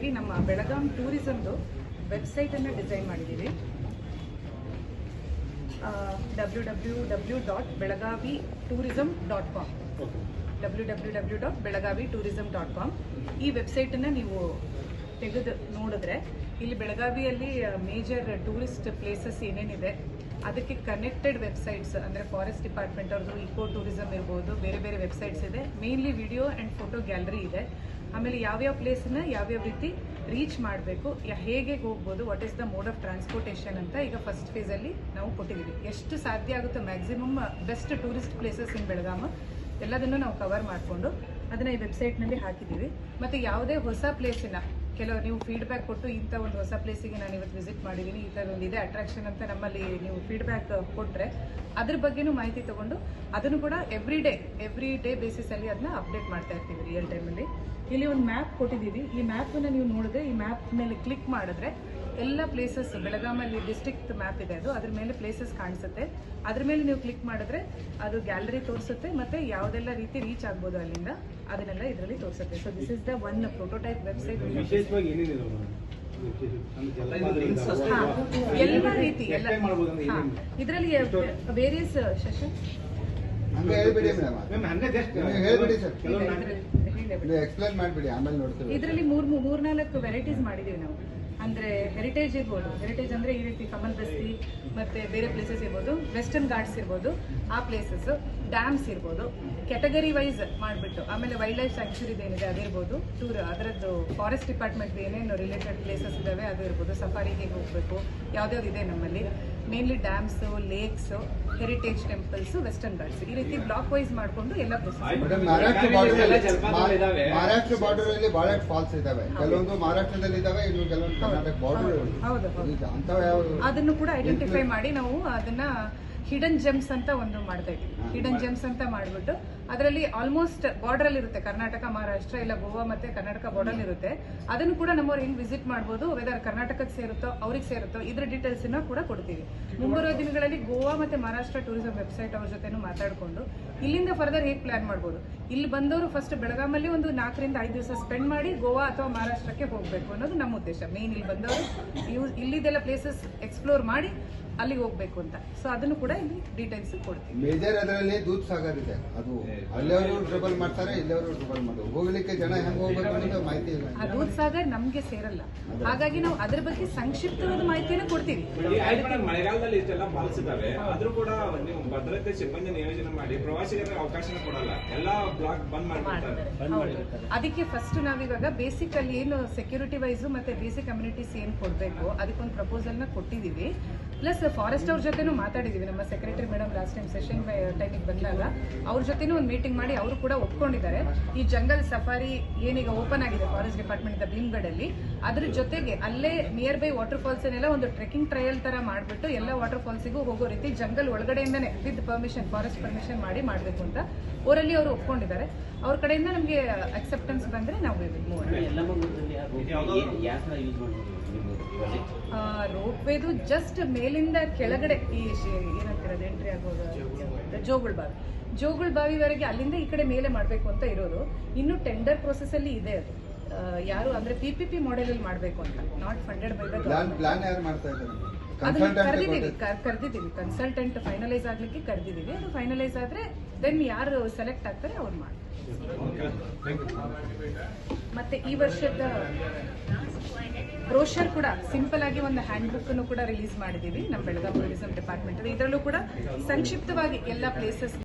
ಆಗಿ ನಮ್ಮ ಬೆಳಗಾಂ ಟೂರಿಸಮ್ದು ವೆಬ್ಸೈಟ್ ಅನ್ನ ಡಿಸೈನ್ ಮಾಡಿದ್ದೀವಿ W W W dot Belagavi tourism dot com W W W dot Belagavi tourism dot com ಈ ವೆಬ್ಸೈಟನ್ನು ನೀವು ತೆಗೆದು ನೋಡಿದ್ರೆ ಇಲ್ಲಿ ಬೆಳಗಾವಿಯಲ್ಲಿ ಮೇಜರ್ ಟೂರಿಸ್ಟ್ ಪ್ಲೇಸಸ್ ಏನೇನಿದೆ, ಅದಕ್ಕೆ ಕನೆಕ್ಟೆಡ್ ವೆಬ್ಸೈಟ್ಸ್ ಅಂದರೆ ಫಾರೆಸ್ಟ್ ಡಿಪಾರ್ಟ್ಮೆಂಟ್ ಅವ್ರದ್ದು ಇಕೋ ಟೂರಿಸಮ್ ಇರ್ಬೋದು, ಬೇರೆ ಬೇರೆ ವೆಬ್ಸೈಟ್ಸ್ ಇದೆ. Mainly video and photo gallery ಇದೆ. ಆಮೇಲೆ ಯಾವ್ಯಾವ ಪ್ಲೇಸನ್ನ ಯಾವ್ಯಾವ ರೀತಿ ರೀಚ್ ಮಾಡಬೇಕು ಹೇಗೆ ಹೋಗ್ಬೋದು what is the mode of transportation ಅಂತ ಈಗ ಫಸ್ಟ್ ಫೇಸಲ್ಲಿ ನಾವು ಕೊಟ್ಟಿದ್ದೀವಿ. ಎಷ್ಟು ಸಾಧ್ಯ ಆಗುತ್ತೋ maximum best tourist places in Belgaum ಎಲ್ಲದನ್ನು ನಾವು ಕವರ್ ಮಾಡಿಕೊಂಡು ಅದನ್ನು ಈ ವೆಬ್ಸೈಟ್ನಲ್ಲಿ ಹಾಕಿದ್ದೀವಿ. ಮತ್ತು ಯಾವುದೇ ಹೊಸ ಪ್ಲೇಸಿನ ಕೆಲವು ನೀವು ಫೀಡ್ಬ್ಯಾಕ್ ಕೊಟ್ಟು ಇಂಥ ಒಂದು ಹೊಸ ಪ್ಲೇಸಿಗೆ ನಾನು ಇವತ್ತು ವಿಸಿಟ್ ಮಾಡಿದ್ದೀನಿ ಈ ಥರ ಒಂದು ಇದೆ ಅಟ್ರಾಕ್ಷನ್ ಅಂತ ನಮ್ಮಲ್ಲಿ ನೀವು ಫೀಡ್ಬ್ಯಾಕ್ ಕೊಟ್ಟರೆ ಅದ್ರ ಬಗ್ಗೆನೂ ಮಾಹಿತಿ ತೊಗೊಂಡು ಅದನ್ನು ಕೂಡ ಎವ್ರಿ ಡೇ ಎವ್ರಿ ಡೇ ಬೇಸಿಸಲ್ಲಿ ಅದನ್ನ ಅಪ್ಡೇಟ್ ಮಾಡ್ತಾ ಇರ್ತೀವಿ ರಿಯಲ್ ಟೈಮಲ್ಲಿ ಇಲ್ಲಿ ಒಂದು ಮ್ಯಾಪ್ ಕೊಟ್ಟಿದ್ದೀವಿ. ಈ ಮ್ಯಾಪನ್ನು ನೀವು ನೋಡಿದ್ರೆ ಈ ಮ್ಯಾಪ್ ಮೇಲೆ ಕ್ಲಿಕ್ ಮಾಡಿದ್ರೆ ಎಲ್ಲ ಪ್ಲೇಸಸ್ ಬೆಳಗಾಮಲ್ಲಿ ಡಿಸ್ಟ್ರಿಕ್ಟ್ ಮ್ಯಾಪ್ ಇದೆ ಅದು. ಅದ್ರ ಮೇಲೆ ಪ್ಲೇಸಸ್ ಕಾಣಿಸುತ್ತೆ. ಅದ್ರ ಮೇಲೆ ನೀವು ಕ್ಲಿಕ್ ಮಾಡಿದ್ರೆ ಅದು ಗ್ಯಾಲರಿ ತೋರಿಸುತ್ತೆ ಮತ್ತೆ ಯಾವುದೆಲ್ಲ ರೀತಿ ರೀಚ್ ಆಗ್ಬೋದು ಅಲ್ಲಿಂದ ಅದನ್ನೆಲ್ಲ ಇದರಲ್ಲಿ ತೋರಿಸುತ್ತೆ. So this is the one prototype website ಎಲ್ಲ ರೀತಿ ಎಲ್ಲ ಇದರಲ್ಲಿ ವೇರಿಯಸ್ ಸೆಷನ್ ಎಕ್ಸ್ಪ್ಲೈನ್ ಮಾಡ್ಬಿಡಿ ಆಮೇಲೆ ನೋಡ್ತೀವಿ. ಇದರಲ್ಲಿ ಮೂರ್ ಮೂರ್ನಾಲ್ಕು ವೆರೈಟೀಸ್ ಮಾಡಿದೀವಿ ನಾವು. ಅಂದ್ರೆ ಹೆರಿಟೇಜ್ ಇರ್ಬೋದು. ಹೆರಿಟೇಜ್ ಅಂದ್ರೆ ಈ ರೀತಿ ಕಮಲ್ ಬಸ್ತಿ ಮತ್ತೆ ಬೇರೆ ಪ್ಲೇಸಸ್ ಇರ್ಬೋದು. ವೆಸ್ಟರ್ನ್ ಘಾಟ್ಸ್ ಇರ್ಬೋದು. ಆ ಪ್ಲೇಸಸ್ ಡ್ಯಾಮ್ಸ್ ಇರ್ಬೋದು. ಕ್ಯಾಟಗರಿ ವೈಸ್ ಮಾಡಿಬಿಟ್ಟು ಆಮೇಲೆ ವೈಲ್ಡ್ ಲೈಫ್ ಸ್ಯಾಂಕ್ಚುರಿದು ಏನಿದೆ ಅದಿರ್ಬೋದು. ಟೂರ್ ಅದರದ್ದು ಫಾರೆಸ್ಟ್ ಡಿಪಾರ್ಟ್ಮೆಂಟ್ ಏನೇನು ರಿಲೇಟೆಡ್ ಪ್ಲೇಸಸ್ ಇದಾವೆ ಅದು ಇರ್ಬೋದು. ಸಫಾರಿಗೆ ಹೋಗಬೇಕು. ಯಾವ್ದ್ಯಾವ್ದು ಇದೆ ನಮ್ಮಲ್ಲಿ. Mainly dams lakes heritage temples western Ghats ಈ ರೀತಿ ಬ್ಲಾಕ್ ವೈಸ್ ಮಾಡಿಕೊಂಡು ಎಲ್ಲ ಪ್ಲೇಸಸ್ ಮಹಾರಾಷ್ಟ್ರ ಬಾರ್ಡರ್ ಎಲ್ಲ ಜಲಪಾತಗಳು ಇದಾವೆ. ಮಹಾರಾಷ್ಟ್ರ ಬಾರ್ಡರ್ ಅಲ್ಲಿ ಬಹಳಷ್ಟು ಫಾಲ್ಸ್ ಇದಾವೆ. ಕೆಲವೊಂದು ಮಹಾರಾಷ್ಟ್ರದಲ್ಲಿ ಇದಾವೆ ಇನ್ನು ಕೆಲವೊಂದು ಕರ್ನಾಟಕ ಬಾರ್ಡರ್ ಹೌದು, ಹೌದು. ಅದನ್ನು ಕೂಡ ಐಡೆಂಟಿಫೈ ಮಾಡಿ ನಾವು ಅದನ್ನ ಹಿಡನ್ ಜೆಮ್ಸ್ ಅಂತ ಒಂದು ಮಾಡ್ತಾ ಇದ್ವಿ ಹಿಡನ್ ಜೆಮ್ಸ್ ಅಂತ ಮಾಡಿಬಿಟ್ಟು ಅದರಲ್ಲಿ ಆಲ್ಮೋಸ್ಟ್ ಬಾರ್ಡರ್ ಅಲ್ಲಿ ಇರುತ್ತೆ. ಕರ್ನಾಟಕ ಮಹಾರಾಷ್ಟ್ರ ಇಲ್ಲ ಗೋವಾ ಮತ್ತೆ ಕರ್ನಾಟಕ ಬಾರ್ಡರ್ ಇರುತ್ತೆ. ಅದನ್ನು ಕೂಡ ನಮ್ಮವ್ರು ಹೆಂಗ್ ವಿಸಿಟ್ ಮಾಡ್ಬೋದು ವೆದರ್ ಕರ್ನಾಟಕಕ್ಕೆ ಸೇರುತ್ತೋ ಅವ್ರಿಗೆ ಸೇರುತ್ತೋ ಇದ್ರ ಡೀಟೇಲ್ಸ್ ಕೂಡ ಕೊಡ್ತೀವಿ. ಮುಂಬರುವ ದಿನಗಳಲ್ಲಿ ಗೋವಾ ಮತ್ತೆ ಮಹಾರಾಷ್ಟ್ರ ಟೂರಿಸಂ ವೆಬ್ಸೈಟ್ ಅವ್ರ ಜೊತೆ ಮಾತಾಡಿಕೊಂಡು ಇಲ್ಲಿಂದ ಫರ್ದರ್ ಹೇಗೆ ಪ್ಲಾನ್ ಮಾಡ್ಬೋದು? ಇಲ್ಲಿ ಬಂದವರು ಫಸ್ಟ್ ಬೆಳಗಾಮಲ್ಲಿ ಒಂದು ನಾಲ್ಕರಿಂದ ಐದು ದಿವಸ ಸ್ಪೆಂಡ್ ಮಾಡಿ ಗೋವಾ ಅಥವಾ ಮಹಾರಾಷ್ಟ್ರಕ್ಕೆ ಹೋಗ್ಬೇಕು ಅನ್ನೋದು ನಮ್ಮ ಉದ್ದೇಶ. ಮೇನ್ ಇಲ್ಲಿ ಬಂದವರು ಇಲ್ಲಿದೆಲ್ಲ ಪ್ಲೇಸಸ್ ಎಕ್ಸ್ಪ್ಲೋರ್ ಮಾಡಿ ಅಲ್ಲಿಗೆ ಹೋಗ್ಬೇಕು ಅಂತ. ಸೊ ಅದನ್ನು ಕೂಡ ಇಲ್ಲಿ ಡೀಟೇಲ್ಸ್ ಕೊಡ್ತೀವಿ. ಮೇಜರ್ ಅದರಲ್ಲಿ ದೂದ್ ಸಾಗರ್ ಇದೆ. ಅದು ಅಲ್ಲಿಯವರು ಟ್ರಬಲ್ ಮಾಡ್ತಾರೆ ಇಲ್ಲಿಯವರು ಟ್ರಬಲ್ ಮಾಡ್ತಾರೆ. ಹೋಗ್ಲಿಕ್ಕೆ ಜನ ಹೆಂಗ್ ಹೋಗ್ಬೇಕು ಅನ್ನೋದು ಮಾಹಿತಿ ಇಲ್ಲ. ಆ ದೂದ್ ಸಾಗರ್ ನಮ್ಗೆ ಸೇರಲ್ಲ. ಹಾಗಾಗಿ ನಾವು ಅದ್ರ ಬಗ್ಗೆ ಸಂಕ್ಷಿಪ್ತವಾದ ಮಾಹಿತಿಯನ್ನು ಕೊಡ್ತೀವಿ. ಮಳೆಗಾಲದಲ್ಲಿ ಇಷ್ಟೆಲ್ಲ ಫಾಲ್ಸ್ ಇದಾವೆ ಆದ್ರೂ ಕೂಡ ನೀವು ಭದ್ರತೆ ಸಿಬ್ಬಂದಿ ನಿಯೋಜನೆ ಮಾಡಿ ಪ್ರವಾಸಿಗರಿಗೆ ಅವಕಾಶನ ಕೊಡಲ್ಲ. ಎಲ್ಲಾ ಬ್ಲಾಕ್ ಬಂದ್ ಮಾಡ್ತಾರೆ. ಅದಕ್ಕೆ ಫಸ್ಟ್ ನಾವಿವಾಗ ಬೇಸಿಕ್ ಅಲ್ಲಿ ಏನು ಸೆಕ್ಯೂರಿಟಿ ವೈಸ್ ಮತ್ತೆ ಬೇಸಿಕ್ ಕಮ್ಯುನಿಟೀಸ್ ಏನ್ ಕೊಡ್ಬೇಕು ಅದಕ್ಕೊಂದು ಪ್ರಪೋಸಲ್ನ ಕೊಟ್ಟಿದೀವಿ. ಪ್ಲಸ್ ಫಾರೆಸ್ಟ್ ಅವ್ರ ಜೊತೆನೂ ಮಾತಾಡಿದೀವಿ. ನಮ್ಮ secretary madam last time session ಟೈಮಿಗೆ ಬಂದಾಗ ಅವ್ರ ಜೊತೆನೂ ಒಂದು ಮೀಟಿಂಗ್ ಮಾಡಿ ಅವರು ಕೂಡ ಒಪ್ಕೊಂಡಿದ್ದಾರೆ. ಈ ಜಂಗಲ್ ಸಫಾರಿ ಏನೀಗ ಓಪನ್ ಆಗಿದೆ ಫಾರೆಸ್ಟ್ ಡಿಪಾರ್ಟ್ಮೆಂಟ್ ಇಂದ ಭೀಮ್ಗಢಲ್ಲಿ ಅದ್ರ ಜೊತೆಗೆ ಅಲ್ಲೇ ನಿಯರ್ ಬೈ ವಾಟರ್ ಫಾಲ್ಸ್ ಏನೆಲ್ಲ ಒಂದು ಟ್ರೆಕಿಂಗ್ ಟ್ರಯಲ್ ತರ ಮಾಡ್ಬಿಟ್ಟು ಎಲ್ಲ ವಾಟರ್ ಫಾಲ್ಸಿಗೂ ಹೋಗೋ ರೀತಿ ಜಂಗಲ್ ಒಳಗಡೆಯಿಂದನೇ ವಿತ್ ಪರ್ಮಿಷನ್ ಫಾರೆಸ್ಟ್ ಪರ್ಮಿಷನ್ ಮಾಡಿ ಮಾಡಬೇಕು ಅಂತ ಊರಲ್ಲಿ ಅವರು ಒಪ್ಕೊಂಡಿದ್ದಾರೆ. ಅವ್ರ ಕಡೆಯಿಂದ ನಮಗೆ ಅಕ್ಸೆಪ್ಟೆನ್ಸ್ ಬಂದ್ರೆ ನಾವು ರೋಪ್ ವೇದು ಜಸ್ಟ್ ಮೇಲಿಂದ ಕೆಳಗಡೆ ಈ ಏನಂತಿರೋದು ಎಂಟ್ರಿ ಆಗೋದು ಜೋಗುಳ್ ಬಾವಿ. ಜೋಗುಳ್ ಬಾವಿವರೆಗೆ ಅಲ್ಲಿಂದ ಈ ಕಡೆ ಮೇಲೆ ಮಾಡಬೇಕು ಅಂತ ಇರೋದು. ಇನ್ನು ಟೆಂಡರ್ ಪ್ರೊಸೆಸ್ ಅಲ್ಲಿ ಇದೆ ಅದು. ಯಾರು ಅಂದ್ರೆ ಪಿ ಮಾಡೆಲ್ ಅಲ್ಲಿ ಮಾಡಬೇಕು ಅಂತ. ನಾಟ್ ಫಂಡೆಡ್ ಬೈ ದ ಮಾಡ್ತಾ ಇದ್ದಾರೆ? ಕರೆದಿದ್ದೀವಿ ಕರೆದಿದ್ದೀವಿ ಕನ್ಸಲ್ಟೆಂಟ್ ಫೈನಲೈಸ್ ಆಗ್ಲಿಕ್ಕೆ ಕರೆದಿದ್ದೀವಿ ಅದು ಫೈನಲೈಸ್ ಆದ್ರೆ ದೆನ್ ಯಾರು ಸೆಲೆಕ್ಟ್ ಆಗ್ತಾರೆ ಅವ್ರು ಮಾಡಿ ಮತ್ತೆ ಈ ವರ್ಷದ ಬ್ರೋಷರ್ ಕೂಡ ಸಿಂಪಲ್ ಆಗಿ ಒಂದು ಹ್ಯಾಂಡ್ ಬುಕ್ ಕೂಡ ರಿಲೀಸ್ ಮಾಡಿದೀವಿ ನಮ್ಮ ಬೆಳಗಾವಿ ಟೂರಿಸಂ ಡಿಪಾರ್ಟ್ಮೆಂಟ್ ಇದರಲ್ಲೂ ಕೂಡ ಸಂಕ್ಷಿಪ್ತವಾಗಿ ಎಲ್ಲ ಪ್ಲೇಸಸ್